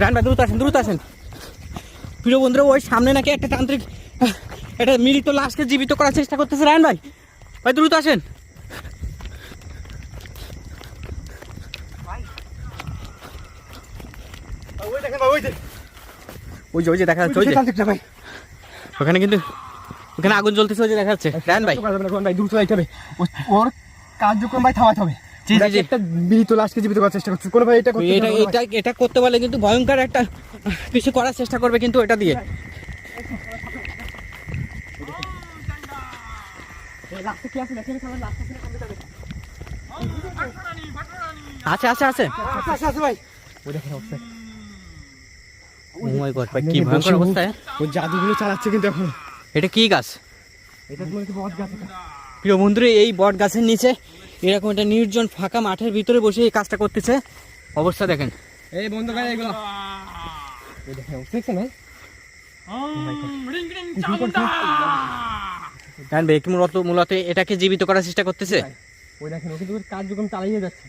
Run ভাই দ্রুত আসেন দ্রুত আসেন। প্রিয় বন্ধুরা ওই সামনে নাকি একটা তান্ত্রিক একটা মৃত লাশকে জীবিত করার চেষ্টা করতেছে রায়ন ভাই। ভাই দ্রুত আসেন। ওই যে ওই যে দেখা যাচ্ছে ওই যে। ভাই। ওখানে কিন্তু ওখানে আগুন জ্বলতেছে ওই যে দেখা যাচ্ছে। রায়ন ভাই। ভাই দ্রুত যাইতে হবে। ওর কার্যক্রম ভাই থামাতে হবে। করার চেষ্টা করছে। কোন ভাই এটা ভাই। এটা এটা করতে পারলে কিন্তু ভয়ঙ্কর একটা কিছু করার চেষ্টা করবে কিন্তু এটা দিয়ে। কি আছে? দেখেন খাবার লাশটা ছিল কমপ্লিট হবে আছে আছে আছে। ভাই। ওই দেখেন অবস্থা। ও মাই গড ভাই কি ভয়ঙ্কর অবস্থা? ও জাদুগুলো চালাচ্ছে কিন্তু এখন। এটা কি গাছ? এটা তোমার কি বট গাছ? এটা প্রিয় বন্ধুরা এই বট গাছের নিচে এরকম একটা নির্জন ফাঁকা মাঠের ভিতরে বসে এই কাজটা করতেছে। অবস্থা দেখেন। এই বন্ধ এগুলো। দেখেন ভাই কি মূলত মূলত এটাকে জীবিত করার চেষ্টা করতেছে? ওই দেখেন ও কিন্তু কার্যক্রম চালিয়ে যাচ্ছে।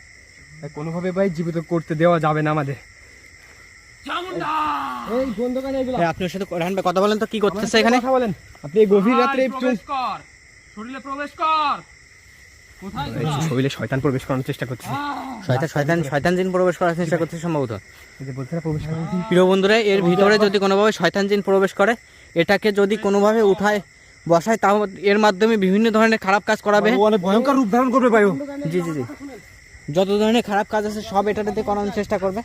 কোনোভাবে ভাই জীবিত করতে দেওয়া যাবে না আমাদের। এই বন্ধ করে এগুলো। ভাই, আপনি সাথে কথা বলেন তো কি করতেছে এখানে? কথা বলেন। আপনি গভীর রাত্রে শরীরে প্রবেশ কর। শরীরে শয়তান প্রবেশ করানোর চেষ্টা করছে। শয়তান শয়তান শয়তান জিন প্রবেশ করার চেষ্টা করতেছে সম্ভবত। প্রিয় বন্ধুরা এর ভিতরে যদি কোনোভাবে শয়তান জিন প্রবেশ করে এটাকে যদি কোনোভাবে উঠায় বসায় তাও এর মাধ্যমে বিভিন্ন ধরনের খারাপ কাজ করাবে। অনেক ভয়ঙ্কর রূপ ধারণ করবে ভাই জি জি জি। যত ধরনের খারাপ কাজ আছে সব এটাতে করানোর চেষ্টা করবে।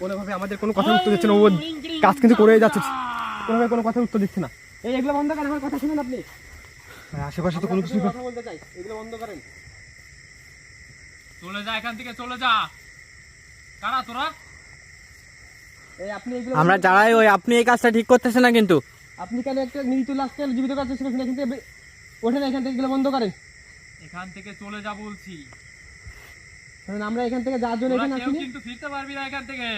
কোনোভাবে আমাদের কোনো কথা উত্তর দিচ্ছে না ও কাজ কিন্তু করেই যাচ্ছে। কোনোভাবে কোনো কথা উত্তর দিচ্ছে না। এই এগুলো বন্ধ করেন আমার কথা শুনুন আপনি। আশেপাশে তো কোনো কিছু কথা বলতে চাই এগুলো বন্ধ করেন চলে যা এখান থেকে চলে যা। কারা তোরা? এই আপনি এগুলো আমরা যারাই ওই আপনি এই কাজটা ঠিক করতেছেন না কিন্তু। আপনি কেন একটা মৃত্যু লাশকে জীবিত করার চেষ্টা করছেন এখান থেকে ওঠেন এখান থেকে এগুলো বন্ধ করেন? এখান থেকে চলে যা বলছি। কারণ আমরা এখান থেকে যার জন্য এখানে আসিনি? কিন্তু ফিরতে পারবি না এখান থেকে।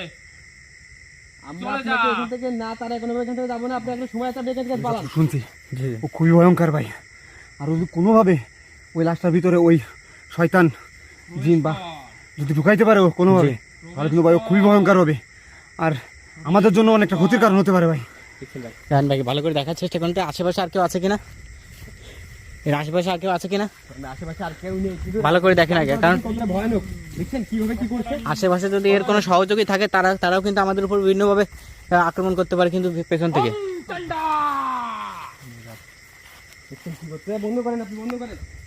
আমরা। এখান থেকে না তারা কোনোভাবে এখান থেকে যাব না। আপনি একটা সময় আপনি এখান থেকে পালান। শুনছি ও খুবই ভয়ঙ্কর ভাই। আর যদি কোনোভাবে ওই লাশটার ভিতরে ওই শয়তান জিন বা যদি ঢুকাইতে পারে ও কোনোভাবে তাহলে কিন্তু ভাই ও খুবই ভয়ঙ্কর হবে। আর আমাদের জন্য অনেকটা ক্ষতির কারণ হতে পারে ভাই। রান ভাইকে ভালো করে দেখার চেষ্টা করুন আশেপাশে আর কেউ আছে কিনা? এর আশেপাশে আর কেউ আছে কিনা? আশেপাশে আর কেউ নেই ভালো করে দেখেন আগে কারণ ভয়ানক দেখছেন কীভাবে কি করছে আশেপাশে যদি এর কোনো সহযোগী থাকে তারা তারাও কিন্তু আমাদের উপর বিভিন্নভাবে আক্রমণ করতে পারে কিন্তু পেছন থেকে। বন্ধ করেন আপনি বন্ধ করেন।